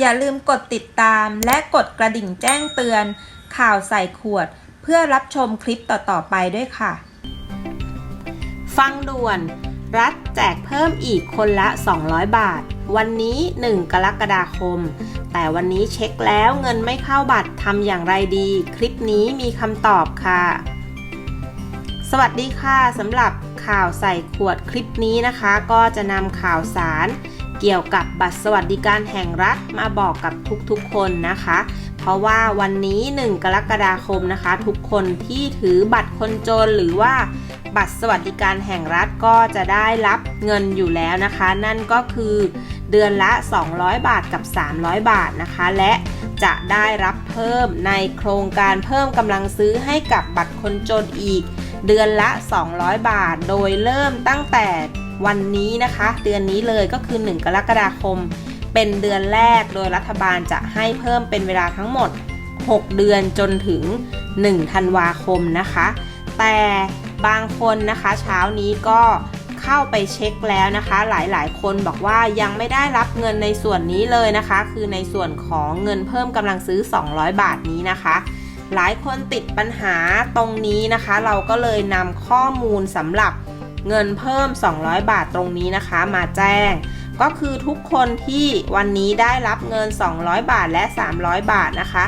อย่าลืมกดติดตามและกดกระดิ่งแจ้งเตือน ข่าวใส่ขวด เพื่อรับชมคลิปต่อ ๆ ไปด้วยค่ะ ฟังด่วน รัฐแจกเพิ่มอีกคนละ 200 บาท วันนี้ 1 กรกฎาคม แต่วันนี้เช็คแล้วเงินไม่เข้าบัตรทำอย่างไรดี คลิปนี้มีคำตอบค่ะสวัสดีค่ะสำหรับข่าวใส่ขวดคลิปนี้นะคะ ก็จะนำข่าวสาร เกี่ยวกับบัตรสวัสดิการแห่งรัฐมาบอกกับทุกๆคนนะคะ เพราะว่าวันนี้ 1 กรกฎาคมนะคะ ทุกคนที่ถือบัตรคนจนหรือว่าบัตรสวัสดิการแห่งรัฐก็จะได้รับเงินอยู่แล้วนะคะ นั่นก็คือเดือนละ 200 บาทกับ 300 บาทนะคะ และจะได้รับเพิ่มในโครงการเพิ่มกำลังซื้อให้กับบัตรคนจนอีก เดือนละ 200 บาท โดยเริ่มตั้งแต่ วันนี้นะคะ เดือนนี้เลยก็คือ 1 กรกฎาคม เป็นเดือนแรกโดยรัฐบาลจะให้เพิ่มเป็นเวลาทั้งหมด 6 เดือนจนถึง 1 ธันวาคมนะคะ แต่บางคนนะคะเช้านี้ก็เข้าไปเช็คแล้วนะคะ หลายๆ คนบอกว่ายังไม่ได้รับเงินในส่วนนี้เลยนะคะ คือในส่วนของเงินเพิ่มกำลังซื้อ 200 บาทนี้นะคะ หลายคนติดปัญหาตรงนี้นะคะ เราก็เลยนำข้อมูลสำหรับ เงินเพิ่ม 200 บาทตรงนี้นะคะ มาแจ้ง ก็คือทุกคนที่วันนี้ได้รับเงิน 200 บาทและ 300 บาทนะคะ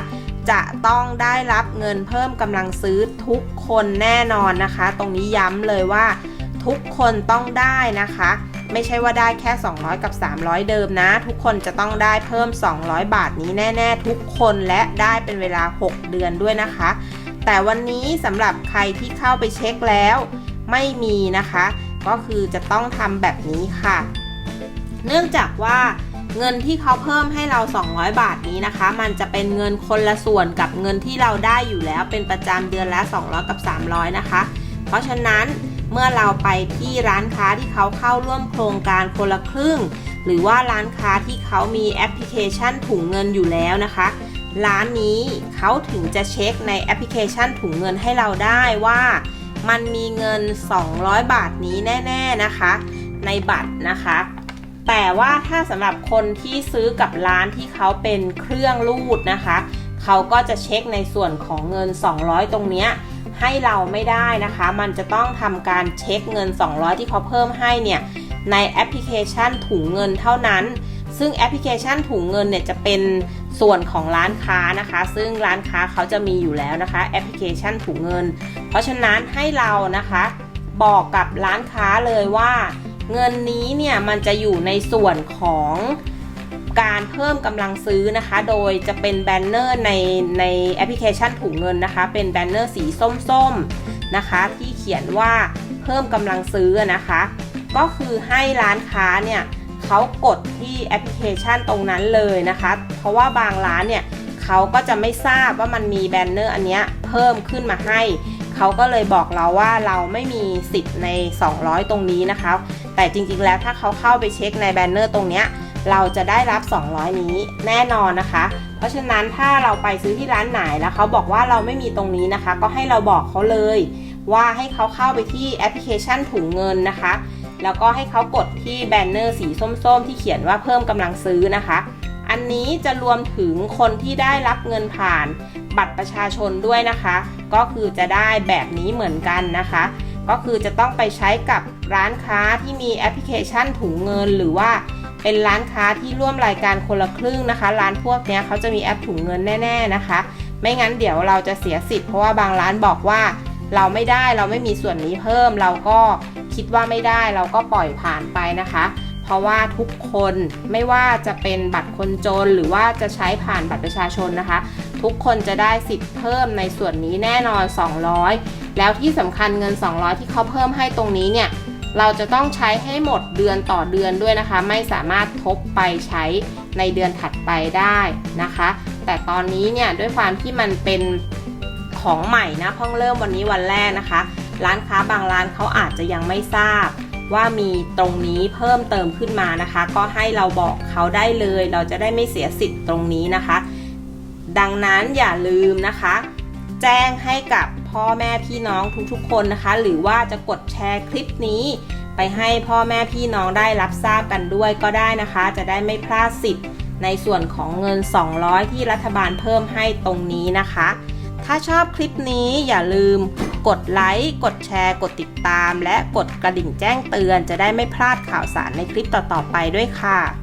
จะต้องได้รับเงินเพิ่มกำลังซื้อทุกคนแน่นอนนะคะ ตรงนี้ย้ำเลยว่าทุกคนต้องได้นะคะ ไม่ใช่ว่าได้แค่ 200 กับ 300 เดิมนะ ทุกคนจะต้องได้เพิ่ม 200 บาทนี้แน่ๆ ทุกคนและได้เป็นเวลา 6 เดือนด้วยนะคะ แต่วันนี้สำหรับใครที่เข้าไปเช็คแล้ว ไม่มีนะคะ ก็คือจะต้องทำแบบนี้ค่ะ เนื่องจากว่าเงินที่เขาเพิ่มให้เรา 200 บาทนี้นะคะ มันจะเป็นเงินคนละส่วนกับเงินที่เราได้อยู่แล้วเป็นประจำเดือนละ 200 กับ 300 นะคะ เพราะฉะนั้นเมื่อเราไปที่ร้านค้าที่เขาเข้าร่วมโครงการคนละครึ่ง หรือว่าร้านค้าที่เขามีแอปพลิเคชันถุงเงินอยู่แล้วนะคะ ร้านนี้เขาถึงจะเช็คในแอปพลิเคชันถุงเงินให้เราได้ว่า มันมีเงิน 200 บาทนี้แน่ ๆนะคะ ในบัตรนะคะ แต่ว่าถ้าสำหรับคนที่ซื้อกับร้านที่เขาเป็นเครื่องรูดนะคะ เขาก็จะเช็คในส่วนของเงิน 200 ตรงเนี้ยให้เราไม่ได้นะคะ มันจะต้องทำการเช็คเงิน 200 ที่เขาเพิ่มให้เนี่ยในแอปพลิเคชันถุงเงินเท่านั้น ซึ่งแอปพลิเคชันถุงเงินเนี่ยจะเป็น ส่วนของร้านค้านะคะ ซึ่งร้านค้าเขาจะมีอยู่แล้วนะคะแอปพลิเคชันถุงเงิน เพราะฉะนั้นให้เรานะคะบอกกับร้านค้าเลยว่า เงินนี้เนี่ยมันจะอยู่ในส่วนของการเพิ่มกำลังซื้อนะคะ โดยจะเป็นแบนเนอร์ในในแอปพลิเคชันถุงเงินนะคะ เป็นแบนเนอร์สีส้มๆนะคะ ที่เขียนว่าเพิ่มกำลังซื้อนะคะ ก็คือให้ร้านค้าเนี่ย เขากดที่แอปพลิเคชันตรงนั้นเลยนะคะ เพราะว่าบางร้านเนี่ยเขาก็จะไม่ทราบว่ามันมีแบนเนอร์อันเนี้ยเพิ่มขึ้นมาให้ เขาก็เลยบอกเราว่าเราไม่มีสิทธิ์ใน 200 ตรงนี้นะคะ แต่จริงๆแล้วถ้าเขาเข้าไปเช็คในแบนเนอร์ตรงเนี้ยเราจะได้รับ 200 นี้แน่นอนนะคะ เพราะฉะนั้นถ้าเราไปซื้อที่ร้านไหนแล้วเขาบอกว่าเราไม่มีตรงนี้นะคะ ก็ให้เราบอกเขาเลย ว่าให้เขาเข้าไปที่แอปพลิเคชันถุงเงินนะคะ แล้วก็ให้เขากดที่แบนเนอร์สีส้มๆ ที่เขียนว่าเพิ่มกำลังซื้อนะคะ อันนี้จะรวมถึงคนที่ได้รับเงินผ่านบัตรประชาชนด้วยนะคะ ก็คือจะได้แบบนี้เหมือนกันนะคะ ก็คือจะต้องไปใช้กับร้านค้าที่มีแอปพลิเคชันถุงเงินหรือว่าเป็นร้านค้าที่ร่วมรายการคนละครึ่งนะคะ ร้านพวกนี้เขาจะมีแอปถุงเงินแน่ๆนะคะ ไม่งั้นเดี๋ยวเราจะเสียสิทธิ์เพราะว่าบางร้านบอกว่า เราไม่ได้เราไม่มีส่วนนี้เพิ่มเราก็ คิดว่าไม่ได้เราก็ปล่อยผ่านไปนะคะ เพราะว่าทุกคนไม่ว่าจะเป็นบัตรคนจนหรือว่าจะใช้ผ่านบัตรประชาชนนะคะ ทุกคนจะได้สิทธิ์เพิ่มในส่วนนี้แน่นอน 200 แล้วที่สำคัญเงิน 200 ที่เขาเพิ่มให้ตรงนี้เนี่ยเราจะต้องใช้ให้หมดเดือนต่อเดือนด้วยนะคะ ไม่สามารถทบไปใช้ในเดือนถัดไปได้นะคะ แต่ตอนนี้เนี่ยด้วยความที่มันเป็นของใหม่นะเพิ่งเริ่มวันนี้วันแรกนะคะ ร้านค้าบางร้านเขาอาจจะยังไม่ทราบ ว่ามีตรงนี้เพิ่มเติมขึ้นมานะคะ ก็ให้เราบอกเขาได้เลย เราจะได้ไม่เสียสิทธิ์ตรงนี้นะคะ ดังนั้นอย่าลืมนะคะ แจ้งให้กับพ่อแม่พี่น้องทุกๆ คนนะคะ หรือว่าจะกดแชร์คลิปนี้ไปให้พ่อแม่พี่น้องได้รับทราบกันด้วยก็ได้นะคะ จะได้ไม่พลาดสิทธิ์ในส่วนของเงิน 200 ที่รัฐบาลเพิ่มให้ตรงนี้นะคะ ถ้าชอบคลิปนี้อย่าลืมกดไลค์ กดแชร์ กดติดตาม และกดกระดิ่งแจ้งเตือนจะได้ไม่พลาดข่าวสารในคลิปต่อๆไปด้วยค่ะ